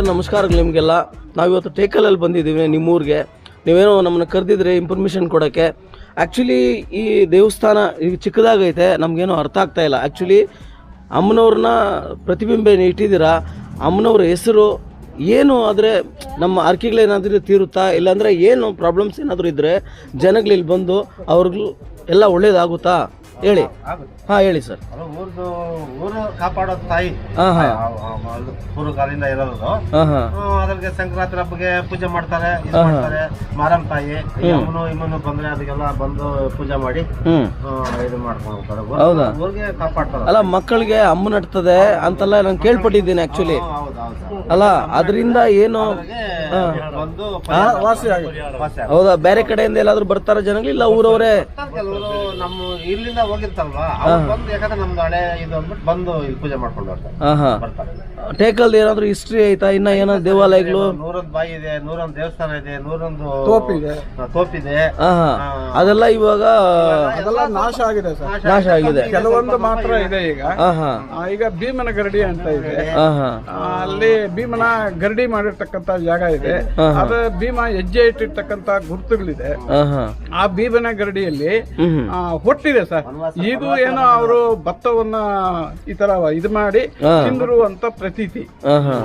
Sir, ನಮಸ್ಕಾರಗಳು ನಿಮಗೆಲ್ಲ. ನಾವಿವತ್ತು ಟೇಕಲಲ್ಲಿ ಬಂದಿದ್ದೀವಿ ನಿಮ್ಮೂರಿಗೆ. ನೀವೇನೋ ನಮ್ಮನ್ನು ಕರೆದಿದ್ರೆ ಇನ್ಫಾರ್ಮೇಷನ್ ಕೊಡೋಕ್ಕೆ. ಆ್ಯಕ್ಚುಲಿ ಈ ದೇವಸ್ಥಾನ ಈಗ ಚಿಕ್ಕದಾಗೈತೆ, ನಮಗೇನೋ ಅರ್ಥ ಆಗ್ತಾ ಇಲ್ಲ. ಆ್ಯಕ್ಚುಲಿ ಅಮ್ಮನವ್ರನ್ನ ಪ್ರತಿಬಿಂಬ ಇಟ್ಟಿದ್ದೀರಾ ಅಮ್ಮನವ್ರ ಹೆಸರು ಏನು ಆದರೆ ನಮ್ಮ ಅರ್ಕೆಗಳೇನಾದರೂ ತೀರುತ್ತಾ? ಇಲ್ಲಾಂದರೆ ಏನು ಪ್ರಾಬ್ಲಮ್ಸ್ ಏನಾದರೂ ಇದ್ದರೆ ಜನಗಳು ಇಲ್ಲಿ ಬಂದು ಅವ್ರಿಗೂ ಎಲ್ಲ ಒಳ್ಳೇದಾಗುತ್ತಾ? ಹೇಳಿ. ಹಾ ಹೇಳಿ ಸರ್. ಊರ್ದು ಊರು ಕಾಪಾಡೋ ತಾಯಿ. ಹಾಂ ಹಾಂ. ಪೂರ್ವ ಕಾಲದಿಂದ ಇರೋದು. ಹ್ಮ್, ಸಂಕ್ರಾಂತಿ ಹಬ್ಬಗೆ ಪೂಜೆ ಮಾಡ್ತಾರೆ ಮಾಡ್ತಾರೆ. ಮಾರಮ್ಮ ತಾಯಿ ಯಮನು ಇಮ್ಮನು ಬಂದ್ರೆ ಅದಕ್ಕೆಲ್ಲ ಬಂದು ಪೂಜೆ ಮಾಡಿ ಇದು ಮಾಡ್ಕೊಂಡು ಹೌದಾ? ಊರಿಗೆ ಕಾಪಾಡ್ತಾರೆ. ಅಲ್ಲ ಮಕ್ಕಳಿಗೆ ಅಮ್ಮ ನಡ್ತದೆ ಅಂತೆಲ್ಲ ನಾನು ಕೇಳ್ಪಟ್ಟಿದ್ದೀನಿ ಆಕ್ಚುಲಿ ಹೌದು ಹೌದು. ಅಲ್ಲ ಅದರಿಂದ ಏನು ಹೌದಾ? ಬೇರೆ ಕಡೆಯಿಂದ ಎಲ್ಲಾದ್ರೂ ಬರ್ತಾರ ಜನಗಳು ಇಲ್ಲ ಊರವರೇ? ನಮ್ಮ ಇಲ್ಲಿಂದ ಹೋಗಿರ್ತಲ್ವಾ? ಅವ್ರು ಬಂದು ಯಾಕಂದ್ರೆ ನಮ್ದು ಹಳೆ ಇದು ಅಂದ್ಬಿಟ್ಟು ಬಂದು ಇಲ್ಲಿ ಪೂಜೆ ಮಾಡ್ಕೊಂಡು ಹೋಗ್ತಾರೆ ಹಾ ಹಾ. ಬರ್ತಾರೆ. ಟೇಕಲ್ದು ಏನಾದ್ರು ಹಿಸ್ಟ್ರಿ ಐತಾ? ಇನ್ನ ಏನಾದ್ರು ದೇವಾಲಯಗಳು? ನೂರೊಂದು ಬಾಯಿ ಇದೆ ನೂರೊಂದು ದೇವಸ್ಥಾನ ಇದೆ ನೂರೊಂದು ತೋಪಿದೆ. ತೋಪಿದೆ. ಅದೆಲ್ಲ ಇವಾಗ ಅದೆಲ್ಲ ನಾಶ ಆಗಿದೆ ಸರ್. ನಾಶ ಆಗಿದೆ. ಕೆಲವೊಂದು ಮಾತ್ರ ಇದೆ ಈಗ. ಹಾ ಹಾ. ಆ, ಈಗ ಭೀಮನ ಗರಡಿ ಅಂತ ಇದೆ. ಹಾ ಹಾ. ಆ, ಅಲ್ಲಿ ಭೀಮನ ಗರಡಿ ಮಾಡಿರ್ತಕ್ಕಂತ ಜಾಗ ಇದೆ. ಅದು ಭೀಮ ಹೆಜ್ಜೆ ಇಟ್ಟಿರ್ತಕ್ಕಂತ ಗುರುತುಗಳಿದೆ. ಆ ಭೀಮನ ಗರಡಿಯಲ್ಲಿ ಹ್ಮ್ ಹ್ಮ್. ಆ, ಹೊಟ್ಟಿದೆ ಸರ್. ಇದು ಏನೋ ಅವರು ಭತ್ತವನ್ನ ಈ ತರ ಇದು ಮಾಡಿ ತಿಂದಿರುವಂತ ತಿಂದ್ರು ಅಂತ ಪ್ರತೀತಿ. ಹಾ ಹಾ.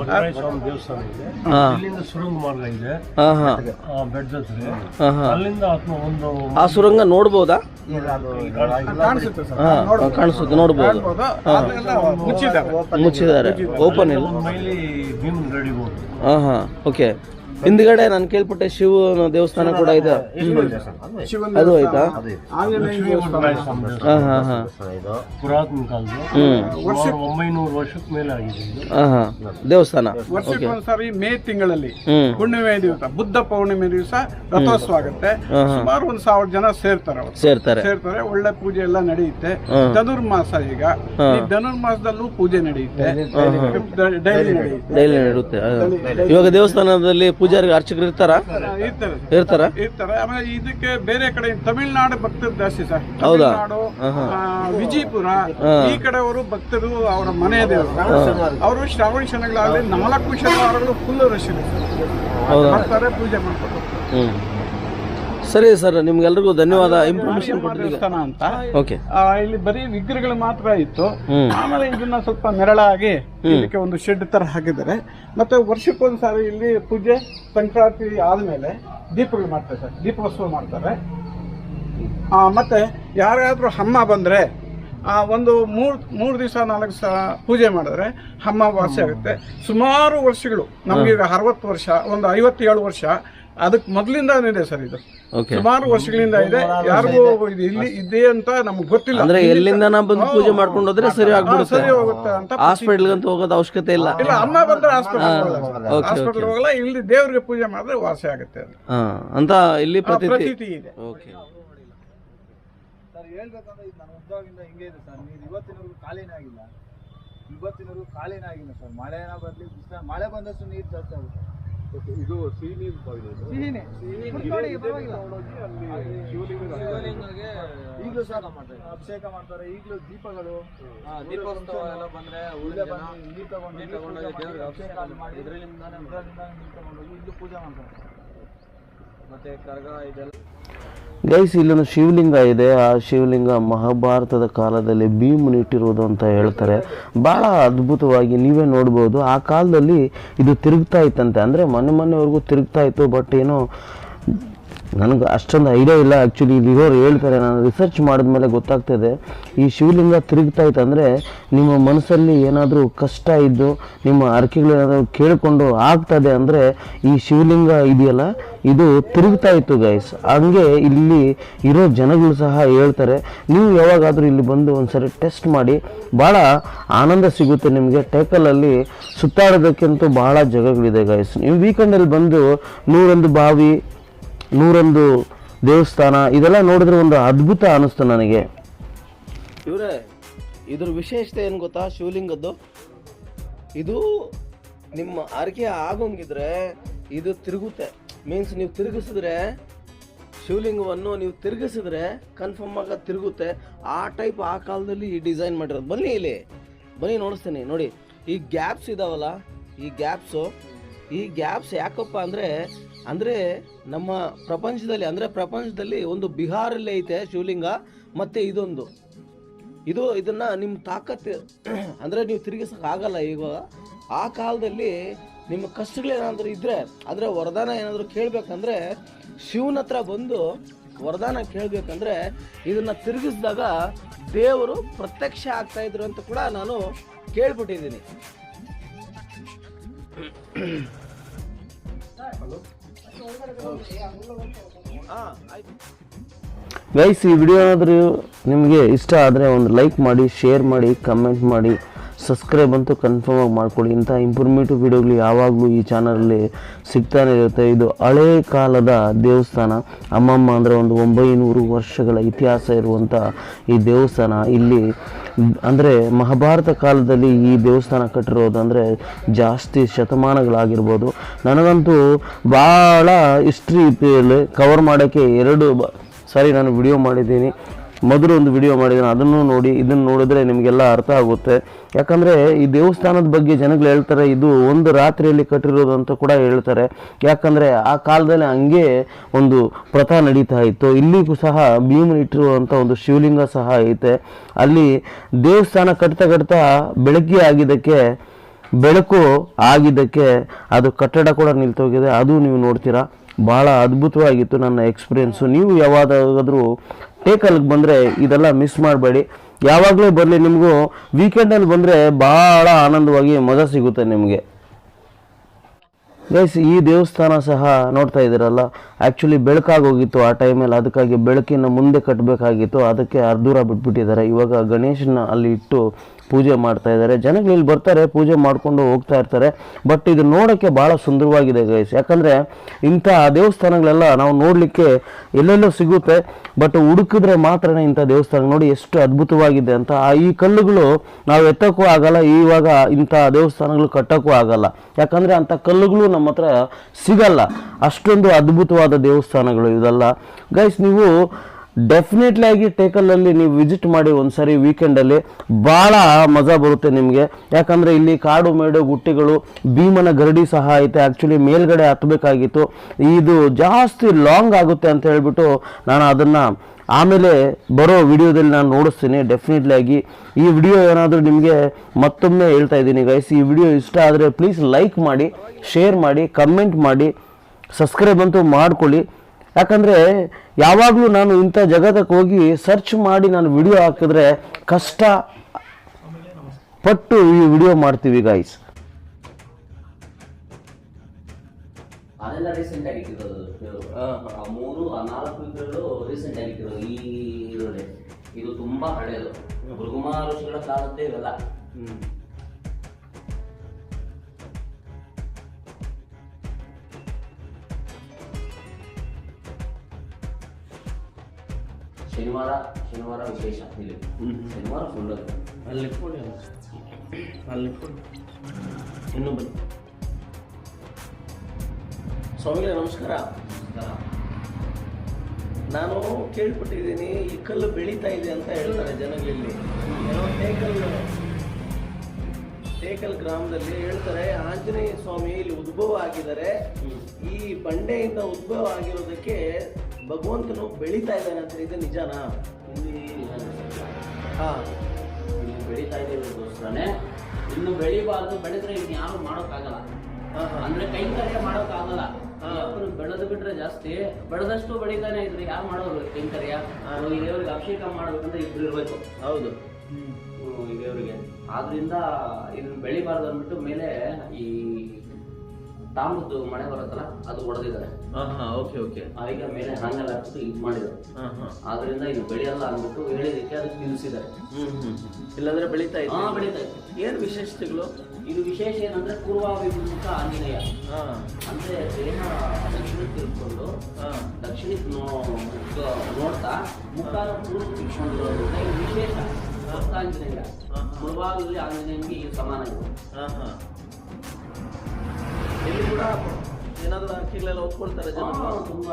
ದೇವಸ್ಥಾನ ಇದೆ. ಇಲ್ಲಿಂದ ಸುರಂಗ ಮಾರ್ಗ ಇದೆ. ಹಾ ಹಾ. ಆ ಬೆಡ್ ಹತ್ರ. ಹಾ ಹಾ. ಅಲ್ಲಿಂದ ಆತ್ಮ ಒಂದು ಆ ಸುರಂಗ ನೋಡ್ಬೋದಾ? ಅದು ಕಾಣಿಸುತ್ತೆ ಸರ್. ಕಾಣಿಸುತ್ತೆ ನೋಡ್ಬೋದು. ಮುಚ್ಚಿದ್ದಾರೆ. ಮುಚ್ಚಿದ್ದಾರೆ. ಓಪನ್ ಇಲ್ಲ. ಮೈಲಿ ಹಾ ಹಾ. ಓಕೆ ಹಿಂದ್ಗಡೆ ನಾನು ಕೇಳ್ಪಟ್ಟೆ ಶಿವನ ದೇವಸ್ಥಾನ ಕೂಡ ಇದೆ. ಶಿವನ ಅದು ಆಯ್ತಾ? ದೇವಸ್ಥಾನ? ಹಾ ಹಾ ಹಾ. ಇದು ಪುರಾತನ ಒಂಬೈನೂರು ಮೇಲೆ ಆಗಿದೆ ಹಾ ಹಾ. ದೇವಸ್ಥಾನ. ಮೇ ತಿಂಗಳಲ್ಲಿ ಹುಣ್ಣಿಮೆ ದಿವಸ ಬುದ್ಧ ಪೌರ್ಣಿಮೆ ದಿವಸ ರಥೋತ್ಸವ ಆಗುತ್ತೆ. ಸುಮಾರು ಒಂದ್ ಸಾವಿರ ಜನ ಸೇರ್ತಾರೆ ಸೇರ್ತಾರೆ. ಸೇರ್ತಾರೆ ಒಳ್ಳೆ ಪೂಜೆ ಎಲ್ಲ ನಡೆಯುತ್ತೆ. ಧನುರ್ಮಾಸ ಈಗ. ಈ ಧನುರ್ಮಾಸದಲ್ಲೂ ಪೂಜೆ ನಡೆಯುತ್ತೆ. ಡೈಲಿ ನಡೆಯುತ್ತೆ. ಇವಾಗ ದೇವಸ್ಥಾನದಲ್ಲಿ ಪೂಜಾರಿ ಅರ್ಚಕರು ಇರ್ತಾರ? ಇರ್ತಾರೆ. ಇರ್ತಾರ. ಇರ್ತಾರೆ? ಆಮೇಲೆ ಇದಕ್ಕೆ ಬೇರೆ ಕಡೆ ತಮಿಳ್ನಾಡು ಭಕ್ತರು ಜಾಸ್ತಿ ಸರ್. ಹೌದಾ? ವಿಜಯಪುರ ಈ ಕಡೆಯವರು ಭಕ್ತರು ಅವರ ಮನೆಯ ದೇವರು. ಅವರು ಶ್ರಾವಣ ಶನಿಗಳಾಗಲಿ ನಾಲ್ಕು ಶನಿವಾರಗಳು ಫುಲ್ ರಶ್ ಇದೆ ಬರ್ತಾರೆ ಪೂಜೆ ಮಾಡ್ಕೊಂಡು ಹ್ಮ್. ಸರಿ ಸರ್ ನಿಮ್ಗೆಲ್ರಿಗೂ ಧನ್ಯವಾದ ಇನ್ಫಾರ್ಮೇಶನ್ ಕೊಟ್ಟಿದ್ದೀವಿ ದೇವಸ್ಥಾನ ಅಂತ. ಓಕೆ ಆ, ಇಲ್ಲಿ ಬರೀ ವಿಗ್ರಹಗಳು ಮಾತ್ರ ಇತ್ತು. ಆಮೇಲೆ ಇದನ್ನ ಸ್ವಲ್ಪ ನೆರಳಾಗಿ ಇದಕ್ಕೆ ಒಂದು ಶೆಡ್ ತರ ಹಾಕಿದ್ದಾರೆ. ಮತ್ತೆ ವರ್ಷಕ್ಕೊಂದ್ಸಾರಿ ಇಲ್ಲಿ ಪೂಜೆ ಸಂಕ್ರಾಂತಿ ಆದ್ಮೇಲೆ ದೀಪಗಳು ಮಾಡ್ತಾರೆ ಸರ್. ದೀಪೋತ್ಸವ ಮಾಡ್ತಾರೆ. ಆ, ಮತ್ತೆ ಯಾರಾದ್ರೂ ಹಮ್ಮ ಬಂದ್ರೆ ಆ ಒಂದು ಮೂರ್ ಮೂರು ದಿವಸ ನಾಲ್ಕು ದಿವಸ ಪೂಜೆ ಮಾಡಿದ್ರೆ ಹಮ್ಮ ವಾಸಿ ಆಗುತ್ತೆ. ಸುಮಾರು ವರ್ಷಗಳು ನಮ್ಗೆ ಈಗ ಅರವತ್ತು ವರ್ಷ ಒಂದು ಐವತ್ತೇಳು ವರ್ಷ ಅದಕ್ಕೆ ಮೊದಲಿಂದ ಇದೆ ಸರ್ ಇದು. ಓಕೆ ಸುಮಾರು ವರ್ಷಗಳಿಂದ ಇದೆ. ಯಾರಿಗೂ ಇದು ಇಲ್ಲಿ ಇದೆ ಅಂತ ನಮ್ಗೆ ಗೊತ್ತಿಲ್ಲ. ಅಂದ್ರೆ ಎಲ್ಲಿಂದ ನಾವು ಬಂದು ಪೂಜೆ ಮಾಡ್ಕೊಂಡು ಹೋದ್ರೆ ಸರಿ ಆಗ್ಬಿಡುತ್ತೆ. ಸರಿ ಹೋಗುತ್ತೆ ಅಂತ ಹಾಸ್ಪಿಟಲ್ಗಂತ ಹೋಗೋದು ಅವಶ್ಯಕತೆ ಇಲ್ಲ. ಇಲ್ಲ ಅಮ್ಮ ಬಂದ್ರೆ ಹಾಸ್ಪಿಟಲ್ ಓಕೆ ಹಾಸ್ಪಿಟಲ್ ಹೋಗಲ್ಲ ಇಲ್ಲಿ ದೇವ್ರಿಗೆ ಪೂಜೆ ಮಾಡಿದ್ರೆ ವಾಸಿ ಆಗುತ್ತೆ ಅದು. ಹಾ ಅಂತ ಇಲ್ಲಿ ಆ ಪ್ರತೀತಿ ಪ್ರತೀತಿ ಇದೆ. ಓಕೆ ಸರ್ ಹೇಳ್ಬೇಕಂದ್ರೆ ಇದು ನನ್ನ ಉದ್ಯೋಗದಿಂದ ಹಿಂಗೆ ಇದೆ ಸರ್. ನೀರು ಇವತ್ತಿನವರೆಗೂ ಖಾಲಿನೇ ಆಗಿಲ್ಲ. ಇವತ್ತಿನವರೆಗೂ ಖಾಲಿನೇ ಆಗಿಲ್ಲ ಸರ್. ಮಳೆನ ಬರಲಿ ಬಿಸಿಲ ಮಳೆ ಬಂದಷ್ಟು ನೀರು ಜಾಸ್ತಿ ಆಗುತ್ತೆ. ಇದು ಸಿಹಿ ಸಿಹಿನೇ ಪರವಾಗಿಲ್ಲ. ಈಗಲೂ ಸರ್ ಅಭಿಷೇಕ ಮಾಡ್ತಾರೆ. ಈಗಲೂ ದೀಪಗಳು. ದೀಪೋತ್ಸವ ಎಲ್ಲ ಬಂದ್ರೆ ಊರೇ ಬಂದು ನೀರು ತಗೊಂಡು ನೀರು ತಗೊಂಡೋಗಿ ದೇವ್ರಿಗೆ ಅಭಿಷೇಕ ಮಾಡಿ. ಇದರಿಂದಾನೇ ನೀರು ತಗೊಂಡೋಗಿ ಇಲ್ಲೂ ಪೂಜೆ ಮಾಡ್ತಾರೆ. ಗೈಸ್ ಇಲ್ಲೊಂದು ಶಿವಲಿಂಗ ಇದೆ. ಆ ಶಿವಲಿಂಗ ಮಹಾಭಾರತದ ಕಾಲದಲ್ಲಿ ಭೀಮನಿಟ್ಟಿರುವುದು ಅಂತ ಹೇಳ್ತಾರೆ. ಭಾಳ ಅದ್ಭುತವಾಗಿ ನೀವೇ ನೋಡ್ಬೋದು. ಆ ಕಾಲದಲ್ಲಿ ಇದು ತಿರುಗ್ತಾ ಇತ್ತಂತೆ. ಅಂದರೆ ಮೊನ್ನೆ ಮೊನ್ನೆವರೆಗೂ ತಿರುಗ್ತಾ ಇತ್ತು ಬಟ್ ಏನೋ ನನಗೆ ಅಷ್ಟೊಂದು ಐಡಿಯಾ ಇಲ್ಲ. ಆ್ಯಕ್ಚುಲಿ ಇಲ್ಲಿರೋರು ಹೇಳ್ತಾರೆ, ನಾನು ರಿಸರ್ಚ್ ಮಾಡಿದ ಮಾಡಿದ್ಮೇಲೆ ಗೊತ್ತಾಗ್ತದೆ. ಈ ಶಿವಲಿಂಗ ತಿರುಗ್ತಾ ಇತ್ತು ಅಂದರೆ ನಿಮ್ಮ ಮನಸ್ಸಲ್ಲಿ ಏನಾದರೂ ಕಷ್ಟ ಇದ್ದು, ನಿಮ್ಮ ಹರಕೆಗಳೇನಾದರೂ ಕೇಳಿಕೊಂಡು ಆಗ್ತದೆ ಅಂದರೆ ಈ ಶಿವಲಿಂಗ ಇದೆಯಲ್ಲ, ಇದು ತಿರುಗ್ತಾ ಇತ್ತು ಗೈಸ್ ಹಂಗೆ ಇಲ್ಲಿ ಇರೋ ಜನಗಳು ಸಹ ಹೇಳ್ತಾರೆ, ನೀವು ಯಾವಾಗಾದರೂ ಇಲ್ಲಿ ಬಂದು ಒಂದ್ಸರಿ ಟೆಸ್ಟ್ ಮಾಡಿ ಭಾಳ ಆನಂದ ಸಿಗುತ್ತೆ ನಿಮಗೆ. ಟೇಕಲಲ್ಲಿ ಸುತ್ತಾಡೋದಕ್ಕಂತೂ ಭಾಳ ಜಾಗಗಳಿದೆ ಗೈಸ್ ನೀವು ವೀಕೆಂಡಲ್ಲಿ ಬಂದು ನೂರೊಂದು ಬಾವಿ ನೂರೊಂದು ದೇವಸ್ಥಾನ, ಇದೆಲ್ಲ ನೋಡಿದ್ರೆ ಒಂದು ಅದ್ಭುತ ಅನಿಸ್ತು ನನಗೆ. ಇವರೇ, ಇದ್ರ ವಿಶೇಷತೆ ಏನು ಗೊತ್ತಾ? ಶಿವಲಿಂಗದ್ದು? ಇದು ನಿಮ್ಮ ಆರಕೆ ಆಗೋಂಗಿದ್ರೆ ಇದು ತಿರುಗುತ್ತೆ. ಮೀನ್ಸ್ ನೀವು ತಿರುಗಿಸಿದ್ರೆ ಶಿವಲಿಂಗವನ್ನು ನೀವು ತಿರುಗಿಸಿದ್ರೆ ಕನ್ಫರ್ಮ್ ಆಗ ತಿರುಗುತ್ತೆ. ಆ ಟೈಪ್ ಆ ಕಾಲದಲ್ಲಿ ಈ ಡಿಸೈನ್ ಮಾಡಿರೋದು. ಬನ್ನಿ ಇಲ್ಲಿ. ಬನ್ನಿ ನೋಡಿಸ್ತೀನಿ. ನೋಡಿ, ಈ ಗ್ಯಾಪ್ಸ್ ಇದಾವಲ್ಲ, ಈ ಗ್ಯಾಪ್ಸು ಈ ಗ್ಯಾಪ್ಸ್ ಯಾಕಪ್ಪ ಅಂದರೆ ಅಂದರೆ ನಮ್ಮ ಪ್ರಪಂಚದಲ್ಲಿ, ಅಂದರೆ ಪ್ರಪಂಚದಲ್ಲಿ ಒಂದು ಬಿಹಾರಲ್ಲಿ ಐತೆ ಶಿವಲಿಂಗ, ಮತ್ತು ಇದೊಂದು. ಇದು ಇದನ್ನು ನಿಮ್ಮ ತಾಕತ್ತು ಅಂದರೆ ನೀವು ತಿರುಗಿಸೋಕ್ಕಾಗಲ್ಲ ಈಗ. ಆ ಕಾಲದಲ್ಲಿ ನಿಮ್ಮ ಕಷ್ಟಗಳೇನಾದರೂ ಇದ್ದರೆ ಅಂದರೆ ವರದಾನ ಏನಾದರೂ ಕೇಳಬೇಕಂದ್ರೆ, ಶಿವನ ಹತ್ರ ಬಂದು ವರದಾನ ಕೇಳಬೇಕಂದ್ರೆ, ಇದನ್ನು ತಿರುಗಿಸಿದಾಗ ದೇವರು ಪ್ರತ್ಯಕ್ಷ ಆಗ್ತಾ ಇದ್ರು ಅಂತ ಕೂಡ ನಾನು ಕೇಳ್ಬಿಟ್ಟಿದ್ದೀನಿ. ಗೈಸ್ ಈ ವಿಡಿಯೋ ಆದರೂ ನಿಮಗೆ ಇಷ್ಟ ಆದರೆ ಒಂದು ಲೈಕ್ ಮಾಡಿ ಶೇರ್ ಮಾಡಿ ಕಮೆಂಟ್ ಮಾಡಿ ಸಬ್ಸ್ಕ್ರೈಬ್ ಅಂತೂ ಕನ್ಫರ್ಮ್ ಆಗಿ ಮಾಡ್ಕೊಳ್ಳಿ ಇಂಥ ಇಂಪ್ರೂವ್ಮೆಂಟು ವಿಡಿಯೋಗಳು ಯಾವಾಗಲೂ ಈ ಚಾನಲಲ್ಲಿ ಸಿಗ್ತಾನೆ ಇರುತ್ತೆ. ಇದು ಹಳೆ ಕಾಲದ ದೇವಸ್ಥಾನ. ಅಮ್ಮಮ್ಮ ಅಂದರೆ ಒಂದು ಒಂಬೈನೂರು ವರ್ಷಗಳ ಇತಿಹಾಸ ಇರುವಂಥ ಈ ದೇವಸ್ಥಾನ. ಇಲ್ಲಿ ಅಂದರೆ ಮಹಾಭಾರತ ಕಾಲದಲ್ಲಿ ಈ ದೇವಸ್ಥಾನ ಕಟ್ಟಿರೋದು ಅಂದರೆ ಜಾಸ್ತಿ ಶತಮಾನಗಳಾಗಿರ್ಬೋದು. ನನಗಂತೂ ಭಾಳ ಹಿಸ್ಟ್ರಿ ಕವರ್ ಮಾಡೋಕ್ಕೆ ಎರಡು ಸಾರಿ ನಾನು ವಿಡಿಯೋ ಮಾಡಿದ್ದೀನಿ. ಮೊದಲು ಒಂದು ವಿಡಿಯೋ ಮಾಡಿದ್ದೀನಿ ಅದನ್ನು ನೋಡಿ, ಇದನ್ನು ನೋಡಿದ್ರೆ ನಿಮಗೆಲ್ಲ ಅರ್ಥ ಆಗುತ್ತೆ. ಯಾಕಂದರೆ ಈ ದೇವಸ್ಥಾನದ ಬಗ್ಗೆ ಜನಗಳು ಹೇಳ್ತಾರೆ, ಇದು ಒಂದು ರಾತ್ರಿಯಲ್ಲಿ ಕಟ್ಟಿರೋದು ಅಂತ ಕೂಡ ಹೇಳ್ತಾರೆ. ಯಾಕಂದರೆ ಆ ಕಾಲದಲ್ಲಿ ಹಂಗೆ ಒಂದು ಪ್ರಥಾ ನಡೀತಾ ಇತ್ತು. ಇಲ್ಲಿಗೂ ಸಹ ಭೀಮನ್ ಇಟ್ಟಿರುವಂಥ ಒಂದು ಶಿವಲಿಂಗ ಸಹ ಐತೆ. ಅಲ್ಲಿ ದೇವಸ್ಥಾನ ಕಟ್ತಾ ಕಟ್ತಾ ಬೆಳಗ್ಗೆ ಆಗಿದ್ದಕ್ಕೆ, ಬೆಳಕು ಆಗಿದ್ದಕ್ಕೆ ಅದು ಕಟ್ಟಡ ಕೂಡ ನಿಲ್ತೋಗಿದೆ. ಅದು ನೀವು ನೋಡ್ತೀರಾ. ಭಾಳ ಅದ್ಭುತವಾಗಿತ್ತು ನನ್ನ ಎಕ್ಸ್ಪೀರಿಯೆನ್ಸು ನೀವು ಯಾವಾಗಾದರೂ ಟೇಕಲ್ಗೆ ಬಂದರೆ ಇದೆಲ್ಲ ಮಿಸ್ ಮಾಡಬೇಡಿ. ಯಾವಾಗಲೂ ಬರಲಿ, ನಿಮಗೂ ವೀಕೆಂಡಲ್ಲಿ ಬಂದರೆ ಭಾಳ ಆನಂದವಾಗಿ ಮಜಾ ಸಿಗುತ್ತೆ ನಿಮಗೆ. ಗೈಸ್ ಈ ದೇವಸ್ಥಾನ ಸಹ ನೋಡ್ತಾ ಇದ್ದೀರಲ್ಲ ಆ್ಯಕ್ಚುಲಿ ಬೆಳಕಾಗೋಗಿತ್ತು ಆ ಟೈಮಲ್ಲಿ ಅದಕ್ಕಾಗಿ ಬೆಳಕಿನ ಮುಂದೆ ಕಟ್ಟಬೇಕಾಗಿತ್ತು ಅದಕ್ಕೆ ಅರ್ಧೂರ ಬಿಟ್ಬಿಟ್ಟಿದ್ದಾರೆ. ಇವಾಗ ಗಣೇಶನ ಅಲ್ಲಿ ಇಟ್ಟು ಪೂಜೆ ಮಾಡ್ತಾ ಇದ್ದಾರೆ. ಜನಗಳು ಇಲ್ಲಿ ಬರ್ತಾರೆ, ಪೂಜೆ ಮಾಡಿಕೊಂಡು ಹೋಗ್ತಾ ಇರ್ತಾರೆ. ಬಟ್ ಇದು ನೋಡೋಕ್ಕೆ ಭಾಳ ಸುಂದರವಾಗಿದೆ ಗೈಸ್ ಯಾಕಂದರೆ ಇಂಥ ದೇವಸ್ಥಾನಗಳೆಲ್ಲ ನಾವು ನೋಡಲಿಕ್ಕೆ ಎಲ್ಲೆಲ್ಲೋ ಸಿಗುತ್ತೆ. ಬಟ್ ಹುಡುಕಿದ್ರೆ ಮಾತ್ರನೇ ಇಂಥ ದೇವಸ್ಥಾನ. ನೋಡಿ ಎಷ್ಟು ಅದ್ಭುತವಾಗಿದೆ ಅಂತ. ಆ ಈ ಕಲ್ಲುಗಳು ನಾವು ಎತ್ತಕ್ಕೂ ಆಗಲ್ಲ, ಇವಾಗ ಇಂಥ ದೇವಸ್ಥಾನಗಳು ಕಟ್ಟೋಕ್ಕೂ ಆಗಲ್ಲ. ಯಾಕಂದರೆ ಅಂಥ ಕಲ್ಲುಗಳು ನಮ್ಮ ಹತ್ರ ಸಿಗಲ್ಲ. ಅಷ್ಟೊಂದು ಅದ್ಭುತವಾದ ದೇವಸ್ಥಾನಗಳು ಇದೆಲ್ಲ. ಗೈಸ್ ನೀವು ಡೆಫಿನೆಟ್ಲಿ ಆಗಿ ಟೇಕಲಲ್ಲಿ ನೀವು ವಿಸಿಟ್ ಮಾಡಿ ಒಂದ್ಸರಿ ವೀಕೆಂಡಲ್ಲಿ ಭಾಳ ಮಜಾ ಬರುತ್ತೆ ನಿಮಗೆ. ಯಾಕಂದರೆ ಇಲ್ಲಿ ಕಾಡು ಮೇಡು ಗುಟ್ಟಿಗಳು, ಭೀಮನ ಗರಡಿ ಸಹ ಐತೆ. ಆ್ಯಕ್ಚುಲಿ ಮೇಲ್ಗಡೆ ಹತ್ತಬೇಕಾಗಿತ್ತು ಇದು ಜಾಸ್ತಿ ಲಾಂಗ್ ಆಗುತ್ತೆ ಅಂತ ಹೇಳಿಬಿಟ್ಟು ನಾನು ಅದನ್ನು ಆಮೇಲೆ ಬರೋ ವಿಡಿಯೋದಲ್ಲಿ ನಾನು ನೋಡಿಸ್ತೀನಿ. ಡೆಫಿನೆಟ್ಲಿ ಆಗಿ ಈ ವಿಡಿಯೋ ಏನಾದರೂ ನಿಮಗೆ ಮತ್ತೊಮ್ಮೆ ಹೇಳ್ತಾ ಇದ್ದೀನಿ ಗೈಸ್ ಈ ವಿಡಿಯೋ ಇಷ್ಟ ಆದರೆ ಪ್ಲೀಸ್ ಲೈಕ್ ಮಾಡಿ ಶೇರ್ ಮಾಡಿ ಕಮೆಂಟ್ ಮಾಡಿ ಸಬ್ಸ್ಕ್ರೈಬ್ ಅಂತೂ ಮಾಡ್ಕೊಳ್ಳಿ. ಯಾಕಂದರೆ ಯಾವಾಗಲೂ ನಾನು ಇಂಥ ಜಗತ್ತಕ್ಕೆ ಹೋಗಿ ಸರ್ಚ್ ಮಾಡಿ ನಾನು ವಿಡಿಯೋ ಹಾಕಿದ್ರೆ ಕಷ್ಟ ಪಟ್ಟು ಈ ವಿಡಿಯೋ ಮಾಡ್ತೀವಿ ಗಾಯ್ಸ್ ಅದೆಲ್ಲ ರೀಸೆಂಟ್ ಆಗಿ ಮೂರು ನಾಲ್ಕು ವಿಗ್ರಹಗಳು ರೀಸೆಂಟ್ ಆಗಿ ಈ ಇರೋದೆ ಇದು ತುಂಬಾ ಹಳೆಯದು ಭೃಗುಮ ಋಷಿಗಳ ಕಾಲದ್ದೇ ಇವೆಲ್ಲ. ಶನಿವಾರ ಶನಿವಾರ ವಿಶೇಷ ಇಲ್ಲಿ. ಶನಿವಾರ ಫುಲ್ ಅಲ್ಲಿ ಅಲ್ಲಿ. ಇನ್ನೂ ಬನ್ನಿ. ಸ್ವಾಮಿಗಳೇ ನಮಸ್ಕಾರ. ನಾನು ಕೇಳ್ಪಟ್ಟಿದ್ದೀನಿ ಈ ಕಲ್ಲು ಬೆಳೀತಾ ಇದೆ ಅಂತ ಹೇಳ್ತಾರೆ ಜನಗಳಲ್ಲಿ ಟೇಕಲ್ ಟೇಕಲ್ ಗ್ರಾಮದಲ್ಲಿ ಹೇಳ್ತಾರೆ ಆಂಜನೇಯ ಸ್ವಾಮಿ ಇಲ್ಲಿ ಉದ್ಭವ ಆಗಿದ್ದಾರೆ. ಈ ಬಂಡೆಯಿಂದ ಉದ್ಭವ ಆಗಿರೋದಕ್ಕೆ ಭಗವಂತನು ಬೆಳೀತಾ ಇದ್ದಾನೆ ಅಂತ ಇದು ನಿಜನಾ? ಇಲ್ಲಿ ಹಾ ಇಲ್ಲಿ ಬೆಳೀತಾ ಇರೋದಕ್ಕೋಸ್ಕರನೇ ಇನ್ನು ಬೆಳಿಬಾರ್ದು ಬೆಳೆದ್ರೆ ಇನ್ನು ಯಾರು ಮಾಡೋಕ್ಕಾಗಲ್ಲ. ಅಂದ್ರೆ ಕೈಂಕರ್ಯ ಮಾಡೋಕ್ಕಾಗಲ್ಲ. ಒಬ್ರು ಬೆಳೆದು ಬಿಟ್ರೆ ಜಾಸ್ತಿ ಬೆಳೆದಷ್ಟು ಬೆಳಿತಾನೆ ಇದ್ರೆ ಯಾರು ಮಾಡೋರು ಕೈಂಕರ್ಯ ಈ ದೇವರಿಗೆ ಅಭಿಷೇಕ ಮಾಡ್ಬೇಕಂದ್ರೆ ಇಬ್ರು ಇರ್ಬೇಕು. ಹೌದು. ಹ್ಮ್, ಈ ದೇವರಿಗೆ. ಆದ್ರಿಂದ ಇದನ್ನ ಬೆಳಿಬಾರ್ದು ಅಂದ್ಬಿಟ್ಟು ಮೇಲೆ ಈ ತಾಮ್ರದ್ದು ಮಳೆ ಬರುತ್ತಲ್ಲ ಅದು ಹೊಡೆದಿದ್ದಾರೆ ಹಾ ಹಾ ಓಕೆ ಓಕೆ ಈಗ ಮೇಲೆ ಹಂಗೆಲ್ಲ ಹಾಕ್ಬಿಟ್ಟು ಇದು ಮಾಡಿದ್ರು. ಹಾ ಹಾ. ಆದ್ರಿಂದ ಇದು ಬೆಳೆಯಲ್ಲ ಅಂದ್ಬಿಟ್ಟು ಹೇಳಿದಕ್ಕೆ ಅದಕ್ಕೆ ನಿಲ್ಲಿಸಿದ್ದಾರೆ. ಇಲ್ಲಾಂದ್ರೆ ಬೆಳೀತಾ ಹಾ ಇತ್ತು ಬೆಳೀತಾ ಇತ್ತು ಏನು ವಿಶೇಷತೆಗಳು? ಇದು ವಿಶೇಷ ಏನಂದ್ರೆ ಪೂರ್ವಾಭಿಮುಖ ಆಂಜನೇಯ. ಹಾ. ಅಂದ್ರೆ ದೇಹ ದಕ್ಷಿಣಕ್ಕೆ ತಿಳ್ಕೊಂಡು ಹಾ. ದಕ್ಷಿಣಕ್ಕೆ ನೋ ನೋಡ್ತಾ ಮುಖಾನ ಪೂರ್ವಕ್ಕೆ ತಿಳ್ಕೊಂಡಿರೋದ್ರಿಂದ ಇದು ವಿಶೇಷ. ಆಂಜನೇಯ ಪೂರ್ವಾಗಲಿ ಆಂಜನೇಯನಿಗೆ ಇದು ಸಮಾನ ಇದೆ. ಹಾ ಹಾ. ಇಲ್ಲಿ ಕೂಡ ಏನಾದರೂ ಅಕ್ಕಿಗಳೆಲ್ಲ ಒಪ್ಕೊಳ್ತಾರೆ ಜನ? ತುಂಬ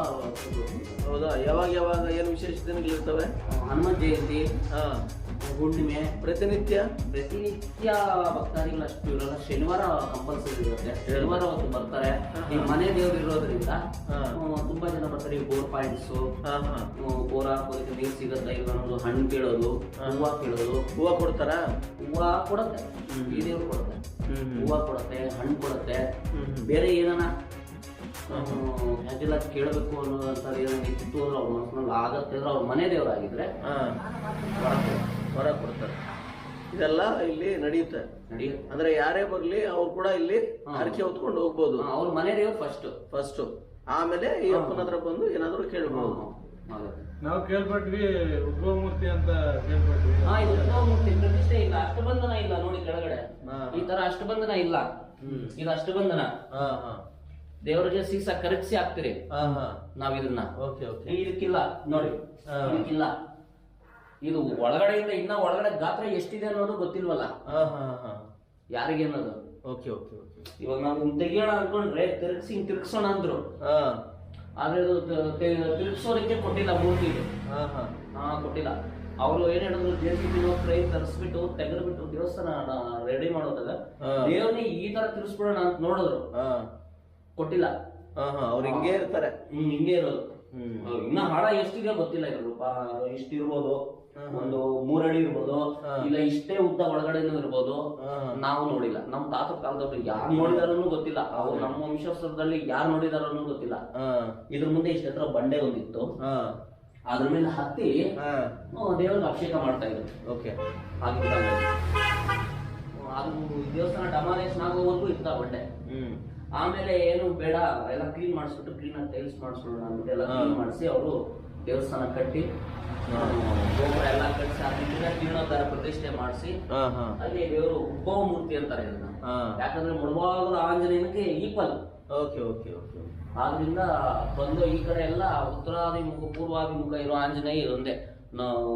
ಹೌದಾ? ಯಾವಾಗ ಯಾವಾಗ ಏನು ವಿಶೇಷ ದಿನಗಳಿರ್ತವೆ ಹನುಮ ಜಯಂತಿ ಹಾಂ. ಹುಣ್ಣಿಮೆ. ಪ್ರತಿನಿತ್ಯ? ಪ್ರತಿನಿತ್ಯ ಭಕ್ತಾದಿಗಳು ಅಷ್ಟು ಇರಲ್ಲ. ಶನಿವಾರ ಕಂಪಲ್ಸರಿ ಇರುತ್ತೆ. ಶನಿವಾರ ಹೊತ್ತು ಬರ್ತಾರೆ. ಈ ಮನೆ ದೇವ್ರು ಇರೋದ್ರಿಂದ. ತುಂಬಾ ಜನ ಬರ್ತಾರೆ. ಈ ಬೋರ್ ಪಾಯಿಂಟ್ಸ್ ಬೋರ್ ಹಾಕೋದಕ್ಕೆ ನೀರು ಸಿಗುತ್ತೆ ಇಲ್ಲ ಅನ್ನೋದು ಹಣ್ಣು ಕೇಳೋದು ಹೂವ ಕೇಳೋದು. ಹೂವ ಕೊಡ್ತಾರ? ಹೂವ ಕೊಡುತ್ತೆ. ಈ ದೇವ್ರು ಕೊಡುತ್ತೆ. ಹೂವ ಕೊಡುತ್ತೆ ಹಣ್ಣು ಕೊಡುತ್ತೆ. ಬೇರೆ ಏನಾನ ಅದೆಲ್ಲ ಕೇಳಬೇಕು ಅನ್ನೋದಂತ ಏನೋ ಇತ್ತು ಅಂದ್ರೆ ಅವ್ರ ಮನಸ್ಸಿನಲ್ಲಿ ಆಗತ್ತೆ ಅಂದ್ರೆ ಅವ್ರ ಮನೆ ದೇವರಾಗಿದ್ರೆ ಹೊರ ಕೊಡ್ತಾರೆ. ಇದೆಲ್ಲ ಇಲ್ಲಿ ನಡೆಯುತ್ತೆ. ನಡೆಯುತ್ತೆ. ಅಂದ್ರೆ ಯಾರೇ ಬರ್ಲಿ ಅವ್ರು ಕೂಡ ಇಲ್ಲಿ. ಹರಕೆ ಹೊತ್ಕೊಂಡು ಹೋಗ್ಬೋದು. ಅವ್ರ ಮನೆ ದೇವ್ರು ಫಸ್ಟ್ ಫಸ್ಟ್ ಆಮೇಲೆ ಈ ಅಪ್ಪನ ಹತ್ರ ಬಂದು ಏನಾದ್ರು ಕೇಳ್ಬೋದು. ನಾವು ಕೇಳ್ಪಟ್ವಿ ಉದ್ಭವಮೂರ್ತಿ ಅಂತ ಕೇಳ್ಪಟ್ವಿ. ಹಾ ಇದು ಉದ್ಭವಮೂರ್ತಿ ಪ್ರತಿಷ್ಠೆ ಇಲ್ಲ ಅಷ್ಟಬಂಧನ ಇಲ್ಲ ನೋಡಿ ಕೆಳಗಡೆ. ಈ ತರ ಅಷ್ಟಬಂಧನ ಇಲ್ಲ. ಇದು ಅಷ್ಟಬಂಧನ. ಹಾ ಹಾ. ದೇವರಿಗೆ ಸೀಸ ಕರಗಿಸಿ ಹಾಕ್ತಿರಿ. ಹಾ ಹಾ. ನಾವ್ ಇದನ್ನ. Okay okay. ಇದಕ್ಕಿಲ್ಲ ನೋಡಿ. ಇದಕ್ಕಿಲ್ಲ. ಇದು ಒಳಗಡೆಯಿಂದ ಇನ್ನ ಒಳಗಡೆ ಗಾತ್ರ ಎಷ್ಟಿದೆ ಅನ್ನೋದು ಗೊತ್ತಿಲ್ವಲ್ಲ? ಹಾ ಹಾ ಹಾ. ಯಾರಿಗೆ ಅನ್ನೋದು ಓಕೆ ಓಕೆ ಓಕೆ. ಇವಾಗ ನಾವು ತೆಗಿಯೋಣ ಅನ್ಕೊಂಡ್ರೆ ತಿರ್ಗಿಸಿ ಹಿಂಗ್ ತಿರ್ಗಿಸೋಣ ಅಂದ್ರು. ಹಾ. ಆದ್ರೆ ಅದು ತ- ತೆ- ಕೊಟ್ಟಿಲ್ಲ ಮೂರ್ತಿಗೆ. ಹಾ ಕೊಟ್ಟಿಲ್ಲ. ಅವರು ಏನ್ ಹೇಳಿದ್ರು ಜೆ ಸಿ ಬಿ ಟ್ರೈನ್ ತರಿಸ್ಬಿಟ್ಟು ತೆಗೆದ್ಬಿಟ್ಟು ದೇವಸ್ಥಾನ ರೆಡಿ ಮಾಡೋದಾಗ ದೇವ್ರಿ ಈ ತರ ತಿರ್ಸ್ಬಿಡೋಣ ಅಂತ ನೋಡಿದ್ರು. ಹಾ. ಕೊಟ್ಟಿಲ್ಲ. ಅವ್ರು ಹಿಂಗೆ ಇರ್ತಾರೆ. ಹ್ಮ್ ಹಿಂಗೆ ಇರೋದು. ಇನ್ನ ಹಾಡ ಎಷ್ಟಿದೆ ಗೊತ್ತಿಲ್ಲ ಇದ್ರು ಇಷ್ಟು ಇರ್ಬೋದು. ಹ್ಮ್. ಒಂದು ಮೂರಡಿ ಇರ್ಬೋದು ಇಲ್ಲ ಇಷ್ಟೇ ಉದ್ದ ಒಳಗಡೆನೂ ಇರ್ಬೋದು. ನಾವು ನೋಡಿಲ್ಲ. ನಮ್ ತಾತ ಕಾಲದವ್ರು ಯಾರು ನೋಡಿದಾರನು ಗೊತ್ತಿಲ್ಲ. ಅವ್ರು ನಮ್ಮ ವಂಶಸ್ಥರದಲ್ಲಿ ಯಾರು ನೋಡಿದಾರನು ಗೊತ್ತಿಲ್ಲ. ಇದ್ರ ಮುಂದೆ ಇಷ್ಟ ಹತ್ರ ಬಂಡೆ ಒಂದಿತ್ತು. ಅದ್ರ ಮೇಲೆ ಹತ್ತಿ ದೇವ್ರಿಗೆ ಅಭಿಷೇಕ ಮಾಡ್ತಾ ಇದ್ರು. ಓಕೆ. ಅದು ದೇವಸ್ಥಾನ ಡಮಾಲೇಷನ್ ಆಗೋವರೆಗೂ ಇತ್ತ ಬಂಡೆ. ಹ್ಮ್. ಆಮೇಲೆ ಏನು ಬೇಡ ಎಲ್ಲ ಕ್ಲೀನ್ ಮಾಡಿಸ್ಬಿಟ್ಟು ಕ್ಲೀನ್ ಆಗಿ ಟೈಲ್ಸ್ ಮಾಡಿಸ್ಕೊಳ್ಳೋಣ ಅಂದ್ಬಿಟ್ಟು ಎಲ್ಲ ಕ್ಲೀನ್. ಮಾಡಿಸಿ ಅವರು ದೇವಸ್ಥಾನ ಕಟ್ಟಿ ಗೋಪುರ ಎಲ್ಲ ಕಟ್ಟಿಸಿ ಅದನ್ನ ಜೀರ್ಣೋದ್ಧಾರ ಪ್ರತಿಷ್ಠೆ ಮಾಡಿಸಿ ಅಲ್ಲಿ ದೇವರು ಉದ್ಭವ ಮೂರ್ತಿ ಅಂತಾರೆ ಇದನ್ನ. ಯಾಕಂದ್ರೆ ಮುಳುಬಾಗದ ಆಂಜನೇಯನಕ್ಕೆ ಈಪಲ್ ಓಕೆ ಓಕೆ ಓಕೆ. ಆದ್ರಿಂದ ಬಂದು ಈ ಕಡೆ ಎಲ್ಲ ಉತ್ತರಾಭಿಮುಖ ಪೂರ್ವಾಭಿಮುಖ ಇರೋ ಆಂಜನೇಯ ಇದೊಂದೇ. ನಾವು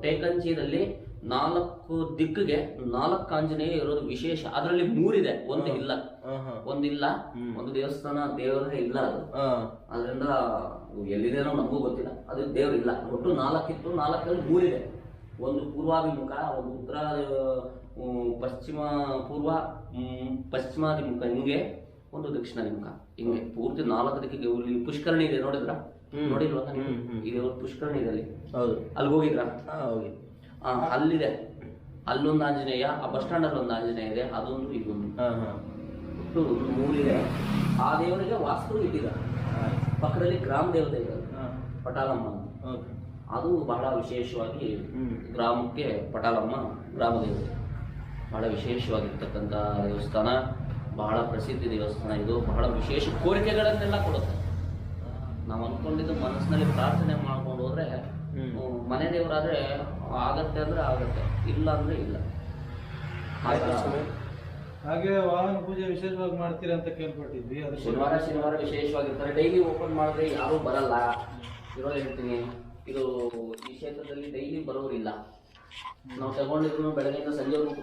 ಟೇಕಂಚಿದಲ್ಲಿ ನಾಲ್ಕು ದಿಕ್ಕಿಗೆ ನಾಲ್ಕು ಆಂಜನೇಯ ಇರೋದು ವಿಶೇಷ. ಅದರಲ್ಲಿ ಮೂರಿದೆ. ಒಂದು ಇಲ್ಲ. ಒಂದಿಲ್ಲ ಒಂದು ದೇವಸ್ಥಾನ ದೇವರೇ ಇಲ್ಲ ಅದು. ಅದರಿಂದ ಎಲ್ಲಿದೇನೋ ನಮಗೂ ಗೊತ್ತಿಲ್ಲ. ಅದು ದೇವರಿಲ್ಲ ಒಟ್ಟು ನಾಲ್ಕಿತ್ತು ನಾಲ್ಕರಲ್ಲಿ ಮೂರಿದೆ. ಒಂದು ಪೂರ್ವಾಭಿಮುಖ ಒಂದು ಉತ್ತರ ಪಶ್ಚಿಮ ಪೂರ್ವ ಪಶ್ಚಿಮಾಭಿಮುಖ ಹಿಂಗೆ. ಒಂದು ದಕ್ಷಿಣಾಭಿಮುಖ ಹಿಂಗೆ. ಪೂರ್ತಿ ನಾಲ್ಕು ದಿಕ್ಕಿಗೆ ಇಲ್ಲಿ ಪುಷ್ಕರಣಿ ಇದೆ ನೋಡಿದ್ರ. ನೋಡಿಲ್ವಾ. ಇದೆ ಪುಷ್ಕರಣಿ ಇದೆ ಅಲ್ಲಿ. ಹೌದು. ಅಲ್ಲಿಗೆ ಹೋಗಿದ್ರಾ? ಹೋಗಿ ಅಲ್ಲಿದೆ. ಅಲ್ಲೊಂದು ಆಂಜನೇಯ ಆ ಬಸ್ ಸ್ಟ್ಯಾಂಡ್ ಅಲ್ಲಿ ಒಂದು ಆಂಜನೇಯ ಇದೆ ಅದೊಂದು ಇದೊಂದು. ಹಾ ಹಾ. ಒಟ್ಟು ಮೂರಿದೆ. ಆ ದೇವರಿಗೆ ವಾಸ್ತು ಇಟ್ಟಿದ್ದಾರೆ. ಪಕ್ಕದಲ್ಲಿ ಗ್ರಾಮ ದೇವತೆ ಇದೆ ಹಾ. ಪಟಾಲಮ್ಮ. ಅದು ಬಹಳ ವಿಶೇಷವಾಗಿ ಗ್ರಾಮಕ್ಕೆ ಪಟಾಲಮ್ಮ ಗ್ರಾಮ ದೇವತೆ. ಬಹಳ ವಿಶೇಷವಾಗಿರ್ತಕ್ಕಂಥ ದೇವಸ್ಥಾನ. ಬಹಳ ಪ್ರಸಿದ್ಧ ದೇವಸ್ಥಾನ ಇದು. ಬಹಳ ವಿಶೇಷ ಕೋರಿಕೆಗಳನ್ನೆಲ್ಲ ಕೊಡುತ್ತೆ. ನಾವು ಅಂದ್ಕೊಂಡಿದ್ದು ಮನಸ್ಸಿನಲ್ಲಿ ಪ್ರಾರ್ಥನೆ ಮಾಡ್ಕೊಂಡು ಹೋದ್ರೆ ಮನೆ ದೇವರಾದ್ರೆ ಆಗತ್ತೆ ಅಂದ್ರೆ ಆಗತ್ತೆ ಇಲ್ಲ ಅಂದ್ರೆ ಇಲ್ಲ. ಹಾಗೆ ವಾಹನ ಪೂಜೆ ವಿಶೇಷವಾಗಿ ಮಾಡ್ತೀರಾ ಅಂತ ಕೇಳ್ಪಟ್ಟಿದ್ವಿ ಶನಿವಾರ ಶನಿವಾರ ವಿಶೇಷವಾಗಿರ್ತಾರೆ. ಡೈಲಿ ಓಪನ್ ಮಾಡಿದ್ರೆ ಯಾರೂ ಬರಲ್ಲ. ಇರೋದು ಹೇಳ್ತೀನಿ. ಇದು ಈ ಕ್ಷೇತ್ರದಲ್ಲಿ ಡೈಲಿ ಬರೋರಿಲ್ಲ ನಾವು ತಗೊಂಡಿದ್ರು ಬೆಳಗ್ಗೆಯಿಂದ ಸಂಜೆವರೆಗೂ